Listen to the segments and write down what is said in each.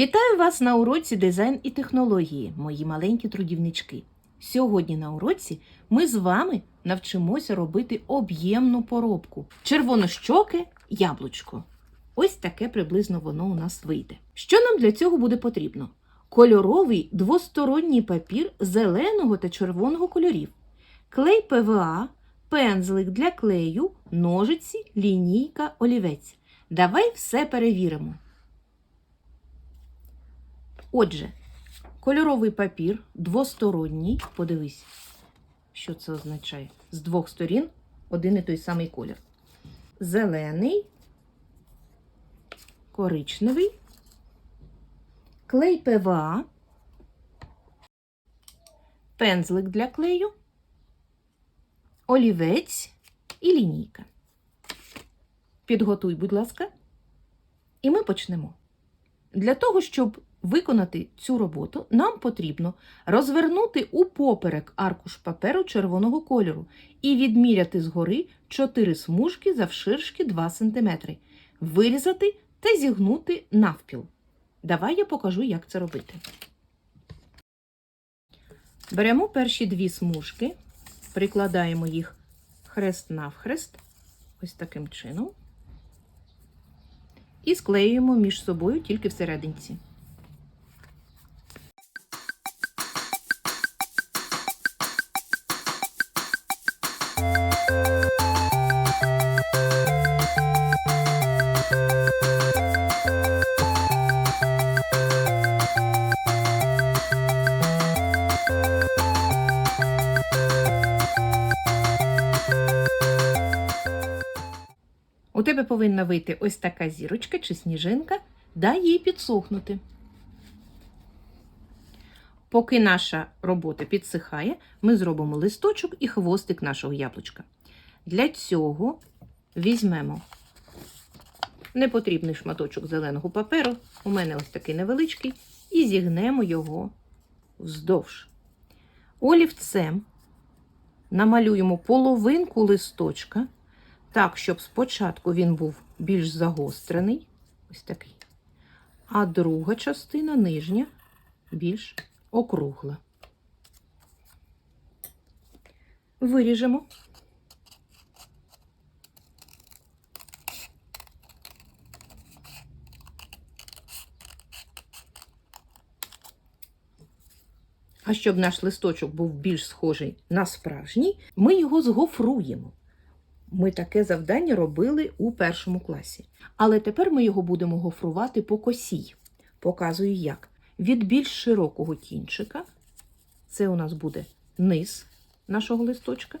Вітаю вас на уроці дизайн і технології, мої маленькі трудівнички. Сьогодні на уроці ми з вами навчимося робити об'ємну поробку. Червонощоке яблучко. Ось таке приблизно воно у нас вийде. Що нам для цього буде потрібно? Кольоровий двосторонній папір зеленого та червоного кольорів, клей ПВА, пензлик для клею, ножиці, лінійка, олівець. Давай все перевіримо. Отже, кольоровий папір двосторонній. Подивись, що це означає. З двох сторін один і той самий колір. Зелений, коричневий, клей ПВА, пензлик для клею, олівець і лінійка. Підготуй, будь ласка, і ми почнемо. Для того, щоб виконати цю роботу, нам потрібно розвернути у поперек аркуш паперу червоного кольору і відміряти згори 4 смужки завширшки 2 см, вирізати та зігнути навпіл. Давай я покажу, як це робити. Беремо перші дві смужки, прикладаємо їх хрест навхрест, ось таким чином, і склеюємо між собою тільки всерединці. У тебе повинна вийти ось така зірочка чи сніжинка, дай їй підсохнути. Поки наша робота підсихає, ми зробимо листочок і хвостик нашого яблучка. Для цього візьмемо непотрібний шматочок зеленого паперу, у мене ось такий невеличкий, і зігнемо його вздовж. Олівцем намалюємо половинку листочка. Так, щоб спочатку він був більш загострений, ось такий, а друга частина нижня більш округла. Виріжемо. А щоб наш листочок був більш схожий на справжній, ми його згофруємо. Ми таке завдання робили у першому класі. Але тепер ми його будемо гофрувати по косій. Показую як. Від більш широкого кінчика, це у нас буде низ нашого листочка,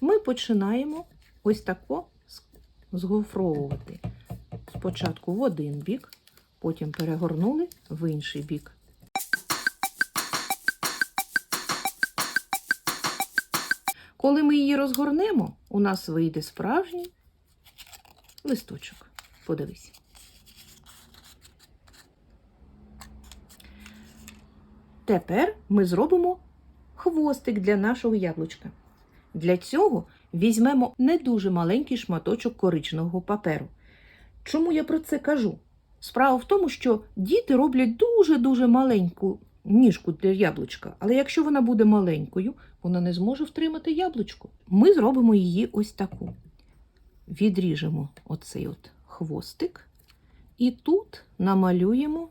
ми починаємо ось тако згофровувати. Спочатку в один бік, потім перегорнули в інший бік. Коли ми її розгорнемо, у нас вийде справжній листочок. Подивись. Тепер ми зробимо хвостик для нашого яблучка. Для цього візьмемо не дуже маленький шматочок коричневого паперу. Чому я про це кажу? Справа в тому, що діти роблять дуже-дуже маленьку ніжку для яблучка, але якщо вона буде маленькою, вона не зможе втримати яблучко. Ми зробимо її ось таку. Відріжемо оцей от хвостик, і тут намалюємо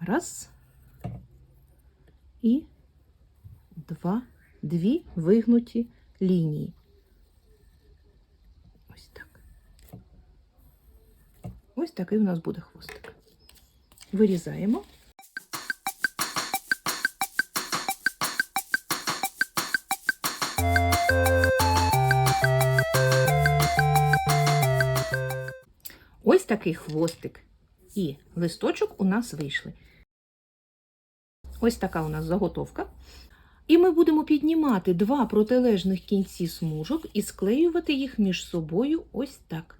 раз і два, дві вигнуті лінії. Ось так. Ось такий у нас буде хвостик. Вирізаємо. Такий хвостик і листочок у нас вийшли. Ось така у нас заготовка. І ми будемо піднімати два протилежних кінці смужок і склеювати їх між собою ось так.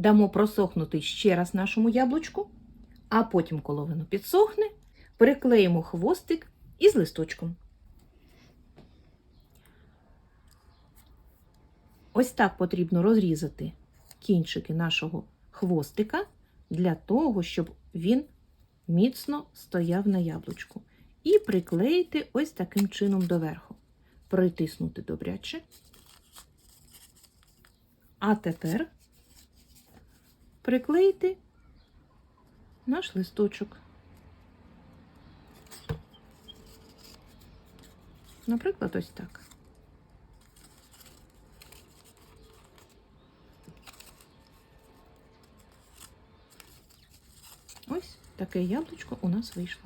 Дамо просохнути ще раз нашому яблучку, а потім, коли воно підсохне, приклеїмо хвостик із листочком. Ось так потрібно розрізати кінчики нашого хвостика для того, щоб він міцно стояв на яблучку. І приклеїти ось таким чином доверху. Притиснути добряче. А тепер приклеїти наш листочок. Наприклад, ось так. Ось таке яблучко у нас вийшло.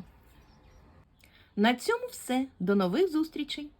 На цьому все. До нових зустрічей!